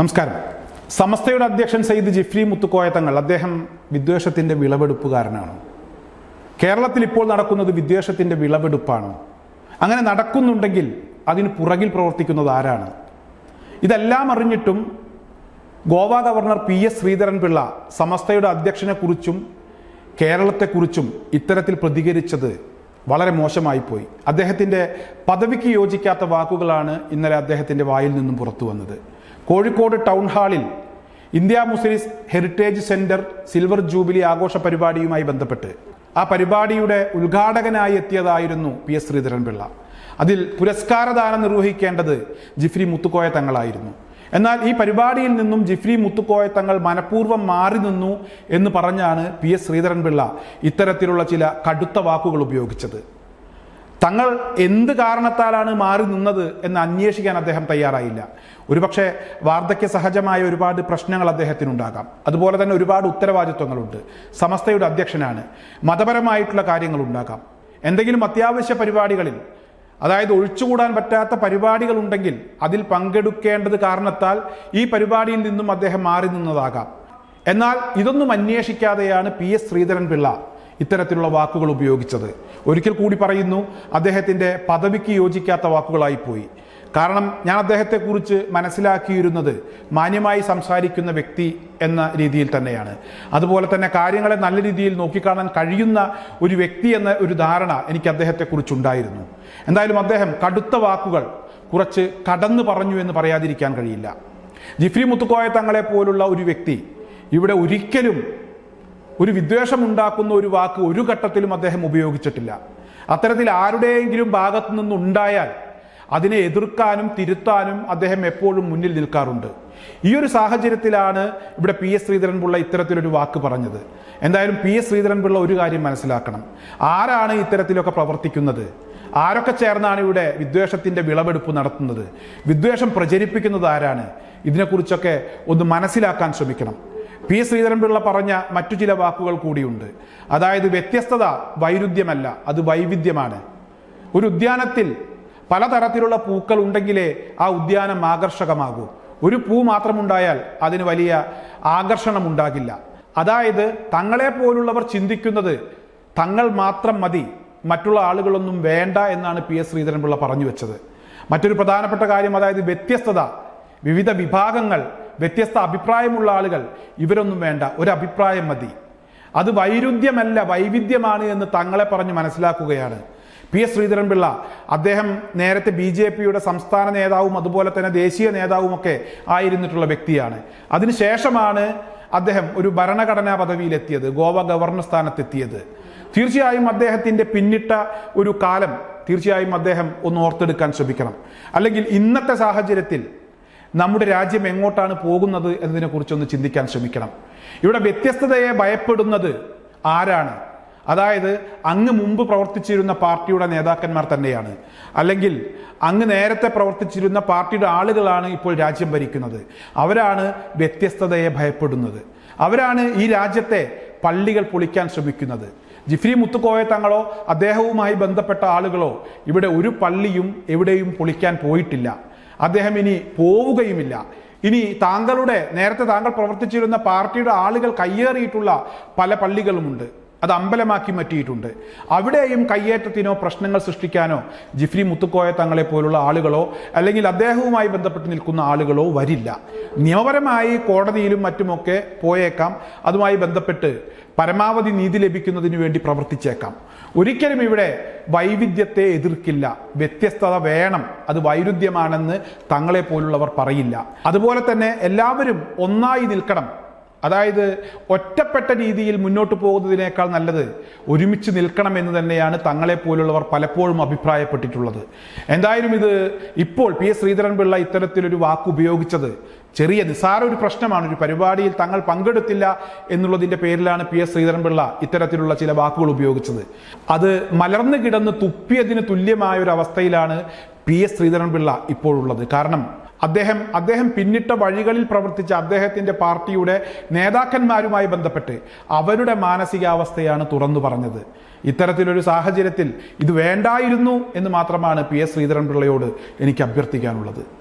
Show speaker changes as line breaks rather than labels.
നമസ്കാരം. സമസ്തയുടെ അധ്യക്ഷൻ സയ്യിദ് ജിഫ്രി മുത്തുക്കോയ തങ്ങൾ അദ്ദേഹം വിദ്വേഷത്തിന്റെ വിളവെടുപ്പുകാരനാണ്. കേരളത്തിൽ ഇപ്പോൾ നടക്കുന്നത് വിദ്വേഷത്തിന്റെ വിളവെടുപ്പാണ്. അങ്ങനെ നടക്കുന്നുണ്ടെങ്കിൽ അതിന് പുറകിൽ പ്രവർത്തിക്കുന്നത് ആരാണ്? ഇതെല്ലാം അറിഞ്ഞിട്ടും Goa governor P S Sreedharan Pillai സമസ്തയുടെ അധ്യക്ഷനെക്കുറിച്ചും കേരളത്തെക്കുറിച്ചും ഇത്തരത്തിൽ പ്രതികരിച്ചത് വളരെ മോശമായി പോയി. അദ്ദേഹത്തിന്റെ പദവിക്ക് യോജിക്കാത്ത വാക്കുകളാണ് ഇന്നലെ അദ്ദേഹത്തിന്റെ വായിൽ നിന്നും പുറത്തു വന്നത്. കോഴിക്കോട് ടൗൺ ഹാളിൽ India Muslims heritage centre silver jubilee ആഘോഷ പരിപാടിയുമായി ബന്ധപ്പെട്ട് ആ പരിപാടിയുടെ ഉദ്ഘാടകനായി എത്തിയതായിരുന്നു പി എസ് ശ്രീധരൻപിള്ള. അതിൽ പുരസ്കാരദാനം നിർവഹിക്കേണ്ടത് ജിഫ്രി മുത്തുക്കോയ തങ്ങളായിരുന്നു. എന്നാൽ ഈ പരിപാടിയിൽ നിന്നും ജിഫ്രി മുത്തുക്കോയ തങ്ങൾ മനഃപൂർവം മാറി നിന്നു എന്ന് പറഞ്ഞാണ് പി എസ് ശ്രീധരൻപിള്ള ഇത്തരത്തിലുള്ള ചില കടുത്ത വാക്കുകൾ ഉപയോഗിച്ചത്. തങ്ങൾ എന്ത് കാരണത്താലാണ് മാറി നിന്നത് എന്ന് അന്വേഷിക്കാൻ അദ്ദേഹം തയ്യാറായില്ല. ഒരുപക്ഷെ വാർദ്ധക്യ സഹജമായ ഒരുപാട് പ്രശ്നങ്ങൾ അദ്ദേഹത്തിനുണ്ടാകാം. അതുപോലെ തന്നെ ഒരുപാട് ഉത്തരവാദിത്വങ്ങളുണ്ട്. സമസ്തയുടെ അധ്യക്ഷനാണ്. മതപരമായിട്ടുള്ള കാര്യങ്ങളുണ്ടാകാം. എന്തെങ്കിലും അത്യാവശ്യ പരിപാടികളിൽ അതായത് ഒഴിച്ചുകൂടാൻ പറ്റാത്ത പരിപാടികൾ ഉണ്ടെങ്കിൽ അതിൽ പങ്കെടുക്കേണ്ടത് കാരണത്താൽ ഈ പരിപാടിയിൽ നിന്നും അദ്ദേഹം മാറി നിന്നതാകാം. എന്നാൽ ഇതൊന്നും അന്വേഷിക്കാതെയാണ് പി എസ് ശ്രീധരൻപിള്ള ഇത്തരത്തിലുള്ള വാക്കുകൾ ഉപയോഗിച്ചത്. ഒരിക്കൽ കൂടി പറയുന്നു അദ്ദേഹത്തിന്റെ പദവിക്ക് യോജിക്കാത്ത വാക്കുകളായി പോയി. കാരണം ഞാൻ അദ്ദേഹത്തെക്കുറിച്ച് മനസ്സിലാക്കിയിരുന്നത് മാന്യമായി സംസാരിക്കുന്ന വ്യക്തി എന്ന രീതിയിൽ തന്നെയാണ്. അതുപോലെ തന്നെ കാര്യങ്ങളെ നല്ല രീതിയിൽ നോക്കിക്കാണാൻ കഴിയുന്ന ഒരു വ്യക്തി എന്ന ഒരു ധാരണ എനിക്ക് അദ്ദേഹത്തെക്കുറിച്ചുണ്ടായിരുന്നു. എന്തായാലും അദ്ദേഹം കടുത്ത വാക്കുകൾ കുറച്ച് കടന്നു പറഞ്ഞു എന്ന് പറയാതിരിക്കാൻ കഴിയില്ല. ജിഫ്രി മുത്തുക്കോയ തങ്ങളെ പോലുള്ള ഒരു വ്യക്തി ഇവിടെ ഒരിക്കലും ഒരു വിദ്വേഷമുണ്ടാക്കുന്ന ഒരു വാക്ക് ഒരു ഘട്ടത്തിലും അദ്ദേഹം ഉപയോഗിച്ചിട്ടില്ല. അത്തരത്തിൽ ആരുടെയെങ്കിലും ഭാഗത്തു നിന്നുണ്ടായാൽ അതിനെ എതിർക്കാനും തിരുത്താനും അദ്ദേഹം എപ്പോഴും മുന്നിൽ നിൽക്കാറുണ്ട്. ഈ ഒരു സാഹചര്യത്തിലാണ് ഇവിടെ പി എസ് ശ്രീധരൻപിള്ള ഇത്തരത്തിലൊരു വാക്ക് പറഞ്ഞത്. എന്തായാലും പി എസ് ശ്രീധരൻപിള്ള ഒരു കാര്യം മനസ്സിലാക്കണം. ആരാണ് ഇത്തരത്തിലൊക്കെ പ്രവർത്തിക്കുന്നത്? ആരൊക്കെ ചേർന്നാണ് ഇവിടെ വിദ്വേഷത്തിന്റെ വിളവെടുപ്പ് നടത്തുന്നത്? വിദ്വേഷം പ്രചരിപ്പിക്കുന്നത് ആരാണ്? ഇതിനെക്കുറിച്ചൊക്കെ ഒന്ന് മനസ്സിലാക്കാൻ ശ്രമിക്കണം. പി എസ് ശ്രീധരൻപിള്ള പറഞ്ഞ മറ്റു ചില വാക്കുകൾ കൂടിയുണ്ട്. അതായത് വ്യത്യസ്തത വൈരുദ്ധ്യമല്ല അത് വൈവിധ്യമാണ്. ഒരു ഉദ്യാനത്തിൽ പലതരത്തിലുള്ള പൂക്കൾ ഉണ്ടെങ്കിലേ ആ ഉദ്യാനം ആകർഷകമാകൂ. ഒരു പൂ മാത്രമുണ്ടായാൽ അതിന് വലിയ ആകർഷണം ഉണ്ടാകില്ല. അതായത് തങ്ങളെ പോലുള്ളവർ ചിന്തിക്കുന്നത് തങ്ങൾ മാത്രം മതി മറ്റുള്ള ആളുകളൊന്നും വേണ്ട എന്നാണ് പി എസ് ശ്രീധരൻപിള്ള പറഞ്ഞു വെച്ചത്. മറ്റൊരു പ്രധാനപ്പെട്ട കാര്യം അതായത് വ്യത്യസ്തത വിവിധ വിഭാഗങ്ങൾ വ്യത്യസ്ത അഭിപ്രായമുള്ള ആളുകൾ ഇവരൊന്നും വേണ്ട ഒരു അഭിപ്രായം മതി. അത് വൈരുദ്ധ്യമല്ല വൈവിധ്യമാണ് എന്ന് തങ്ങളെ പറഞ്ഞ് മനസ്സിലാക്കുകയാണ്. പി എസ് ശ്രീധരൻപിള്ള അദ്ദേഹം നേരത്തെ ബി ജെ പിയുടെ സംസ്ഥാന നേതാവും അതുപോലെ തന്നെ ദേശീയ നേതാവുമൊക്കെ ആയിരുന്നിട്ടുള്ള വ്യക്തിയാണ്. അതിനുശേഷമാണ് അദ്ദേഹം ഒരു ഭരണഘടനാ പദവിയിലെത്തിയത് ഗോവ ഗവർണർ സ്ഥാനത്തെത്തിയത്. തീർച്ചയായും അദ്ദേഹത്തിന്റെ പിന്നിട്ട ഒരു കാലം തീർച്ചയായും അദ്ദേഹം ഒന്ന് ഓർത്തെടുക്കാൻ ശ്രമിക്കണം. അല്ലെങ്കിൽ ഇന്നത്തെ സാഹചര്യത്തിൽ നമ്മുടെ രാജ്യം എങ്ങോട്ടാണ് പോകുന്നത് എന്നതിനെക്കുറിച്ചൊന്ന് ചിന്തിക്കാൻ ശ്രമിക്കണം. ഇവിടെ വ്യത്യസ്തതയെ ഭയപ്പെടുന്നത് ആരാണ്? അതായത് അങ്ങ് മുമ്പ് പ്രവർത്തിച്ചിരുന്ന പാർട്ടിയുടെ നേതാക്കന്മാർ തന്നെയാണ്. അല്ലെങ്കിൽ അങ്ങ് നേരത്തെ പ്രവർത്തിച്ചിരുന്ന പാർട്ടിയുടെ ആളുകളാണ് ഇപ്പോൾ രാജ്യം ഭരിക്കുന്നത്. അവരാണ് വ്യത്യസ്തതയെ ഭയപ്പെടുന്നത്. അവരാണ് ഈ രാജ്യത്തെ പള്ളികൾ പൊളിക്കാൻ ശ്രമിക്കുന്നത്. ജിഫ്രി മുത്തുക്കോയ തങ്ങളോ അദ്ദേഹവുമായി ബന്ധപ്പെട്ട ആളുകളോ ഇവിടെ ഒരു പള്ളിയും എവിടെയും പൊളിക്കാൻ പോയിട്ടില്ല. അദ്ദേഹം ഇനി പോവുകയുമില്ല. ഇനി താങ്കളുടെ നേരത്തെ താങ്കൾ പ്രവർത്തിച്ചിരുന്ന പാർട്ടിയുടെ ആളുകൾ കയ്യേറിയിട്ടുള്ള പല പള്ളികളുമുണ്ട്. അത് അമ്പലമാക്കി മാറ്റിയിട്ടുണ്ട്. അവിടെയും കയ്യേറ്റത്തിനോ പ്രശ്നങ്ങൾ സൃഷ്ടിക്കാനോ ജിഫ്രി മുത്തുക്കോയ തങ്ങളെ പോലുള്ള ആളുകളോ അല്ലെങ്കിൽ അദ്ദേഹവുമായി ബന്ധപ്പെട്ട് നിൽക്കുന്ന ആളുകളോ വരില്ല. നിയമപരമായി കോടതിയിലും മറ്റുമൊക്കെ പോയേക്കാം. അതുമായി ബന്ധപ്പെട്ട് പരമാവധി നീതി ലഭിക്കുന്നതിന് വേണ്ടി പ്രവർത്തിച്ചേക്കാം. ഒരിക്കലും ഇവിടെ വൈവിധ്യത്തെ എതിർക്കില്ല. വ്യത്യസ്തത വേണം. അത് വൈരുദ്ധ്യമാണെന്ന് തങ്ങളെ പോലുള്ളവർ പറയില്ല. അതുപോലെ തന്നെ എല്ലാവരും ഒന്നായി നിൽക്കണം. അതായത് ഒറ്റപ്പെട്ട രീതിയിൽ മുന്നോട്ട് പോകുന്നതിനേക്കാൾ നല്ലത് ഒരുമിച്ച് നിൽക്കണം എന്ന് തന്നെയാണ് തങ്ങളെപ്പോലുള്ളവർ പലപ്പോഴും അഭിപ്രായപ്പെട്ടിട്ടുള്ളത്. എന്തായാലും ഇത് ഇപ്പോൾ പി എസ് ശ്രീധരൻപിള്ള ഇത്തരത്തിലൊരു വാക്ക് ഉപയോഗിച്ചത് ചെറിയ നിസ്സാര ഒരു പ്രശ്നമാണ് ഒരു പരിപാടിയിൽ തങ്ങൾ പങ്കെടുത്തില്ല എന്നുള്ളതിന്റെ പേരിലാണ് പി എസ് ശ്രീധരൻപിള്ള ഇത്തരത്തിലുള്ള ചില വാക്കുകൾ ഉപയോഗിച്ചത്. അത് മലർന്നു കിടന്ന് തുപ്പിയതിന് തുല്യമായ ഒരു അവസ്ഥയിലാണ് പി എസ് ശ്രീധരൻപിള്ള ഇപ്പോഴുള്ളത്. കാരണം അദ്ദേഹം അദ്ദേഹം പിന്നിട്ട വഴികളിൽ പ്രവർത്തിച്ച അദ്ദേഹത്തിന്റെ പാർട്ടിയുടെ നേതാക്കന്മാരുമായി ബന്ധപ്പെട്ട് അവരുടെ മാനസികാവസ്ഥയാണ് തുറന്നു പറഞ്ഞത്. ഇത്തരത്തിലൊരു സാഹചര്യത്തിൽ ഇത് വേണ്ടായിരുന്നു എന്ന് മാത്രമാണ് പി എസ് ശ്രീധരൻപിള്ളയോട് എനിക്ക് അഭ്യർത്ഥിക്കാനുള്ളത്.